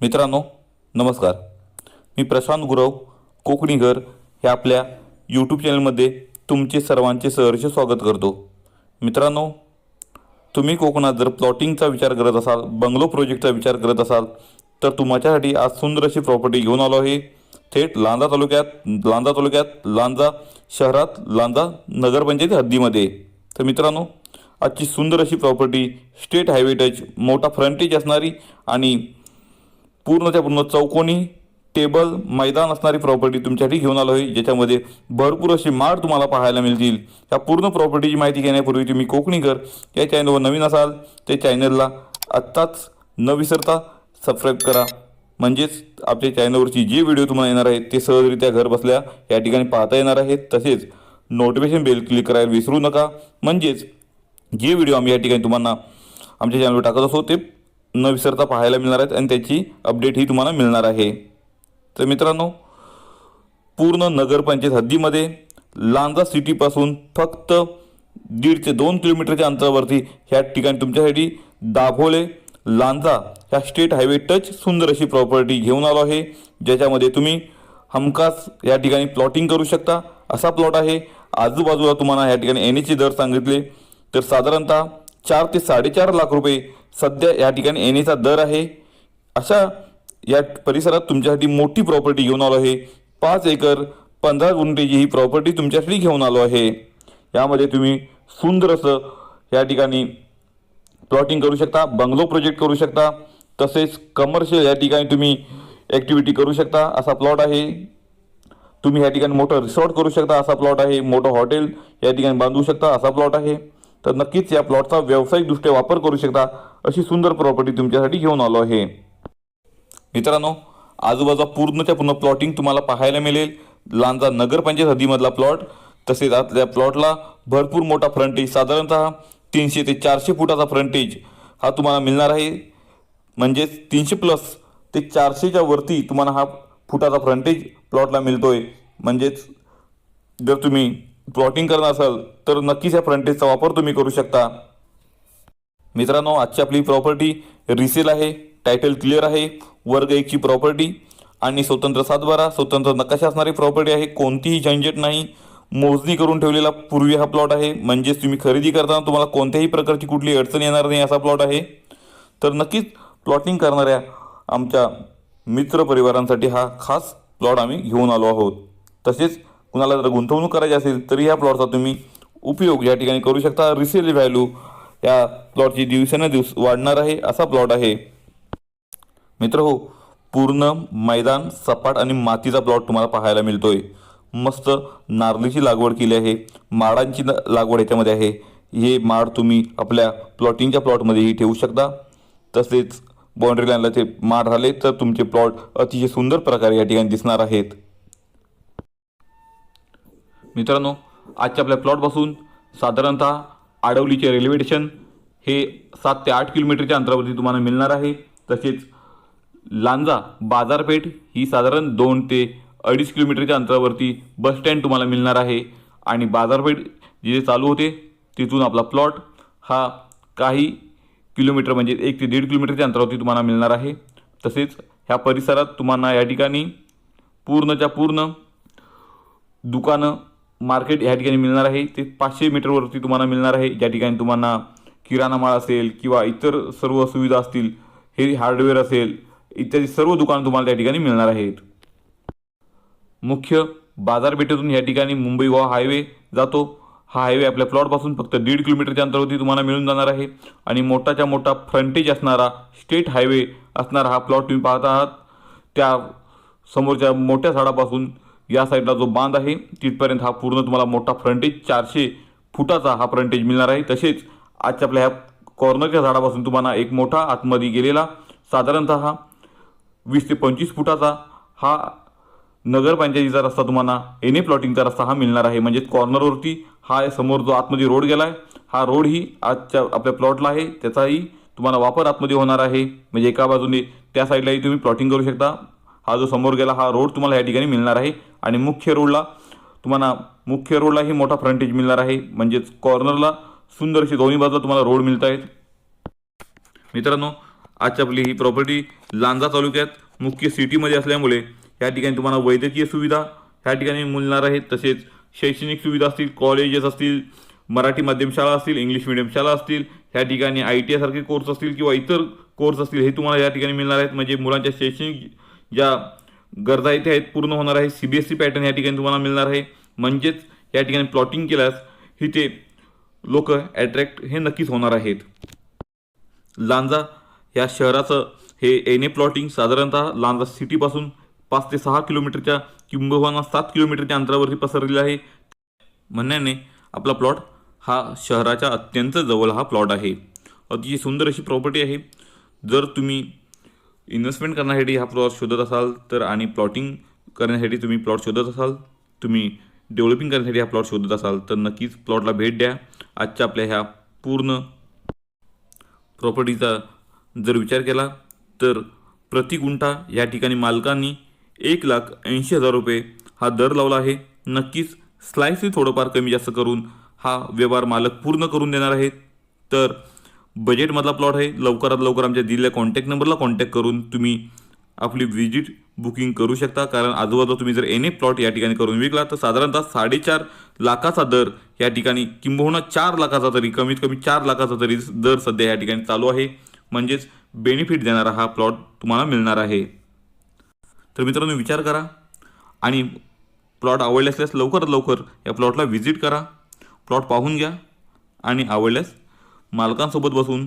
मित्रांनो नमस्कार. मी प्रशांत गुरव कोकणीघर हे आपल्या यूट्यूब चॅनलमध्ये तुमचे सर्वांचे सहर्ष स्वागत करतो. मित्रांनो तुम्ही कोकणात जर प्लॉटिंगचा विचार करत असाल बंगलो प्रोजेक्टचा विचार करत असाल तर तुमच्यासाठी आज सुंदर अशी प्रॉपर्टी घेऊन आलो आहे. थेट लांजा तालुक्यात लांजा तालुक्यात लांजा शहरात लांजा नगरपंचायत हद्दीमध्ये. तर मित्रांनो आजची सुंदर अशी प्रॉपर्टी स्टेट हायवे टच मोठा फ्रंटेज असणारी आणि पूर्णच्या पूर्ण चौकोनी टेबल मैदान असणारी प्रॉपर्टी तुमच्यासाठी घेऊन आलो आहे ज्याच्यामध्ये भरपूर अशी माड तुम्हाला पाहायला मिळतील. या पूर्ण प्रॉपर्टीची माहिती घेण्यापूर्वी तुम्ही कोकणीकर या चॅनलवर नवीन असाल ते चॅनलला आत्ताच न विसरता सबस्क्राईब करा. म्हणजेच आपल्या चॅनलवरची जे व्हिडिओ तुम्हाला येणार आहेत ते सहजरित्या घर बसल्या या ठिकाणी पाहता येणार आहेत. तसेच नोटिफिकेशन बेल क्लिक करायला विसरू नका. म्हणजेच जे व्हिडिओ आम्ही या ठिकाणी तुम्हाला आमच्या चॅनलवर टाकत असतो ते न विसरता पाहायला मिळणार आहेत आणि त्याची अपडेट ही तुम्हाला मिळणार आहे. तर मित्रांनो पूर्ण नगरपंचायत हद्दीमध्ये लांजा सिटीपासून फक्त दीड ते दोन किलोमीटरच्या अंतरावरती ह्या ठिकाणी तुमच्यासाठी दाभोळे लांजा ह्या स्टेट हायवे टच सुंदर अशी प्रॉपर्टी घेऊन आलो आहे. ज्याच्यामध्ये तुम्ही हमखास या ठिकाणी प्लॉटिंग करू शकता. असा प्लॉट आहे. आजूबाजूला तुम्हाला या ठिकाणी एन एचे दर सांगितले. तर साधारणतः चार ते साडेचार लाख रुपये सध्या या ठिकाणी येण्याचा दर आहे. अशा या परिसरात तुमच्यासाठी मोठी प्रॉपर्टी घेऊन आलो आहे. पाच एकर पंधरा गुंठेची ही प्रॉपर्टी तुमच्यासाठी घेऊन आलो आहे. यामध्ये तुम्ही सुंदर असं या ठिकाणी प्लॉटिंग करू शकता बंगलो प्रोजेक्ट करू शकता तसेच कमर्शियल या ठिकाणी तुम्ही ॲक्टिव्हिटी करू शकता असा प्लॉट आहे. तुम्ही या ठिकाणी मोठं रिसॉर्ट करू शकता असा प्लॉट आहे. मोठं हॉटेल या ठिकाणी बांधू शकता असा प्लॉट आहे. तर नक्कीच या प्लॉटचा व्यावसायिकदृष्ट्या वापर करू शकता अशी सुंदर प्रॉपर्टी तुमच्यासाठी घेऊन आलो आहे. मित्रांनो आजूबाजूला पूर्णच्या पूर्ण प्लॉटिंग तुम्हाला पाहायला मिळेल. लांजा नगरपंचायत हद्दीमधला प्लॉट तसेच आतल्या प्लॉटला भरपूर मोठा फ्रंटेज साधारणतः तीनशे ते चारशे फुटाचा फ्रंटेज हा तुम्हाला मिळणार आहे. म्हणजेच तीनशे प्लस ते चारशेच्या वरती तुम्हाला हा फुटाचा फ्रंटेज प्लॉटला मिळतोय. म्हणजेच जर तुम्ही प्लॉटिंग करणं असाल तर नक्कीच या फ्रंटेजचा वापर तुम्ही करू शकता. मित्रांनो आजची आपली प्रॉपर्टी रिसेल आहे टायटल क्लिअर आहे वर्ग एकची प्रॉपर्टी आणि स्वतंत्र सातबारा स्वतंत्र नकाशा असणारी प्रॉपर्टी आहे कोणतीही झंझट नाही. मोजणी करून ठेवलेला पूर्वी हा प्लॉट आहे म्हणजेच तुम्ही खरेदी करताना तुम्हाला कोणत्याही प्रकारची कुठली अडचण येणार नाही असा प्लॉट आहे. तर नक्कीच प्लॉटिंग करणाऱ्या आमच्या मित्रपरिवारांसाठी हा खास प्लॉट आम्ही घेऊन आलो आहोत. तसेच कुणाला जर गुंतवणूक करायची असेल तरी ह्या प्लॉटचा तुम्ही उपयोग या ठिकाणी करू शकता. रिसेल व्हॅल्यू या प्लॉटची दिवसेंदिवस वाढणार आहे असा प्लॉट आहे. मित्र हो पूर्ण मैदान सपाट आणि मातीचा प्लॉट तुम्हाला पाहायला मिळतोय. मस्त नारळीची लागवड केली आहे माडांची न- लागवड याच्यामध्ये आहे. हे माड तुम्ही आपल्या प्लॉटिंगच्या प्लॉटमध्येही ठेवू शकता. तसेच बाउंड्री लाईनला ते माड राहिले तर तुमचे प्लॉट अतिशय सुंदर प्रकारे या ठिकाणी दिसणार आहेत. मित्रांनो आजच्या आपल्या प्लॉटपासून साधारणतः आडवलीचे रेल्वे स्टेशन हे सात ते आठ किलोमीटरच्या अंतरावरती तुम्हाला मिळणार आहे. तसेच लांजा बाजारपेठ ही साधारण दोन ते अडीच किलोमीटरच्या अंतरावरती बस स्टँड तुम्हाला मिळणार आहे. आणि बाजारपेठ जिथे चालू होते तिथून आपला प्लॉट हा काही किलोमीटर म्हणजे एक ते दीड किलोमीटरच्या अंतरावरती तुम्हाला मिळणार आहे. तसेच ह्या परिसरात तुम्हाला या ठिकाणी पूर्णच्या पूर्ण दुकानं मार्केट ह्या ठिकाणी मिळणार आहे. ते पाचशे मीटरवरती तुम्हाला मिळणार आहे. ज्या ठिकाणी तुम्हाला किराणा माल असेल किंवा इतर सर्व सुविधा असतील हे हार्डवेअर असेल इत्यादी सर्व दुकानं तुम्हाला त्या ठिकाणी मिळणार आहेत. मुख्य बाजारपेठेतून या ठिकाणी मुंबई गोवा हायवे जातो. हा हायवे आपल्या प्लॉटपासून फक्त दीड किलोमीटरच्या अंतरावरती तुम्हाला मिळून जाणार आहे. आणि मोठाच्या मोठा फ्रंटेज असणारा स्टेट हायवे असणारा हा प्लॉट तुम्ही पाहत आहात. त्या समोरच्या मोठ्या झाडापासून या साईडला जो बांध आहे तिथपर्यंत हा पूर्ण तुम्हाला मोठा फ्रंटेज चारशे फुटाचा हा फ्रंटेज मिळणार आहे. तसेच आजच्या आपल्या ह्या कॉर्नरच्या झाडापासून तुम्हाला एक मोठा आतमध्ये गेलेला साधारणतः हा वीस ते पंचवीस फुटाचा हा नगरपंचायतीचा रस्ता तुम्हाला एने प्लॉटिंगचा रस्ता हा मिळणार आहे. म्हणजेच कॉर्नरवरती हा समोर जो आतमध्ये रोड गेला आहे हा रोड ही आजच्या आपल्या प्लॉटला आहे. त्याचाही तुम्हाला वापर आतमध्ये होणार आहे. म्हणजे एका बाजूने त्या साईडलाही तुम्ही प्लॉटिंग करू शकता. हा जो समोर गेला हा रोड तुम्हाला या ठिकाणी मिळणार आहे. आणि मुख्य रोडला तुम्हाला मुख्य रोडलाही मोठा फ्रंटेज मिळणार आहे. म्हणजेच कॉर्नरला सुंदर अशी दोन्ही बाजूला तुम्हाला रोड मिळत आहेत. मित्रांनो आजची आपली ही प्रॉपर्टी लांजा तालुक्यात मुख्य सिटीमध्ये असल्यामुळे या ठिकाणी तुम्हाला वैद्यकीय सुविधा ह्या ठिकाणी मिळणार आहेत. तसेच शैक्षणिक सुविधा असतील कॉलेजेस असतील मराठी माध्यम शाळा असतील इंग्लिश मिडियम शाळा असतील ह्या ठिकाणी आय टी आयसारखे कोर्स असतील किंवा इतर कोर्स असतील हे तुम्हाला या ठिकाणी मिळणार आहेत. म्हणजे मुलांच्या शैक्षणिक ज्या गरजा इथे आहेत पूर्ण होणार आहे. C B S C pattern या ठिकाणी तुम्हाला मिळणार आहे. म्हणजेच या ठिकाणी प्लॉटिंग केल्यास इथे लोक ॲट्रॅक्ट हे नक्कीच होणार आहेत. लांजा या शहराचं हे एन ए प्लॉटिंग साधारणतः लांजा सिटीपासून पाच ते सहा किलोमीटरच्या किंबहुना सात किलोमीटरच्या अंतरावरती पसरलेला आहे. म्हणण्याने आपला प्लॉट हा शहराच्या अत्यंत जवळ हा प्लॉट आहे. अतिशय सुंदर अशी प्रॉपर्टी आहे. जर तुम्ही इन्व्हेस्टमेंट करण्यासाठी हा प्लॉट शोधत असाल तर आणि प्लॉटिंग करण्यासाठी तुम्ही प्लॉट शोधत असाल तुम्ही डेव्हलपिंग करण्यासाठी हा प्लॉट शोधत असाल तर नक्कीच प्लॉटला भेट द्या. आजच्या आपल्या ह्या पूर्ण प्रॉपर्टीचा जर विचार केला तर प्रति गुंठा या ठिकाणी मालकांनी एक लाख ऐंशी हजार रुपये हा दर लावला आहे. नक्कीच स्लाइसही थोडंफार कमी जास्त करून हा व्यवहार मालक पूर्ण करून देणार आहेत तर बजेटमधला प्लॉट आहे. लवकरात लवकर आमच्या दिलेल्या कॉन्टॅक्ट नंबरला कॉन्टॅक्ट करून तुम्ही आपली विजिट बुकिंग करू शकता. कारण आजूबाजूला तुम्ही जर एन ए प्लॉट या ठिकाणी करून विकला तर साधारणतः साडेचार लाखाचा दर या ठिकाणी किंबहुना चार लाखाचा तरी कमीत कमी चार लाखाचा तरी दर सध्या या ठिकाणी चालू आहे. म्हणजेच बेनिफिट देणारा हा प्लॉट तुम्हाला मिळणार आहे. तर मित्रांनो विचार करा आणि प्लॉट आवडले असल्यास लवकरात लवकर या प्लॉटला व्हिजिट करा. प्लॉट पाहून घ्या आणि आवडल्यास मालकांसोबत बसून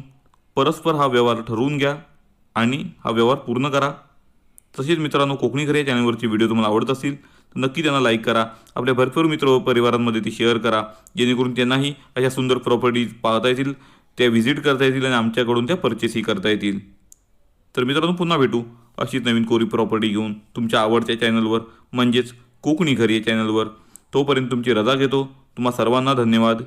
परस्पर हा व्यवहार ठरवून घ्या आणि हा व्यवहार पूर्ण करा. तसेच मित्रांनो कोकणी घरी या व्हिडिओ तुम्हाला आवडत असतील तर नक्की त्यांना लाईक करा. आपल्या भरपूर मित्र व परिवारांमध्ये ती शेअर करा. जेणेकरून त्यांनाही अशा सुंदर प्रॉपर्टीज पाहता येतील त्या व्हिजिट करता येतील आणि आमच्याकडून त्या परचेसही करता येतील. तर मित्रांनो पुन्हा भेटू अशीच नवीन कोरी प्रॉपर्टी घेऊन तुमच्या आवडत्या चॅनलवर म्हणजेच कोकणी घरी या चॅनलवर तोपर्यंत तुमची रजा घेतो. तुम्हा सर्वांना धन्यवाद.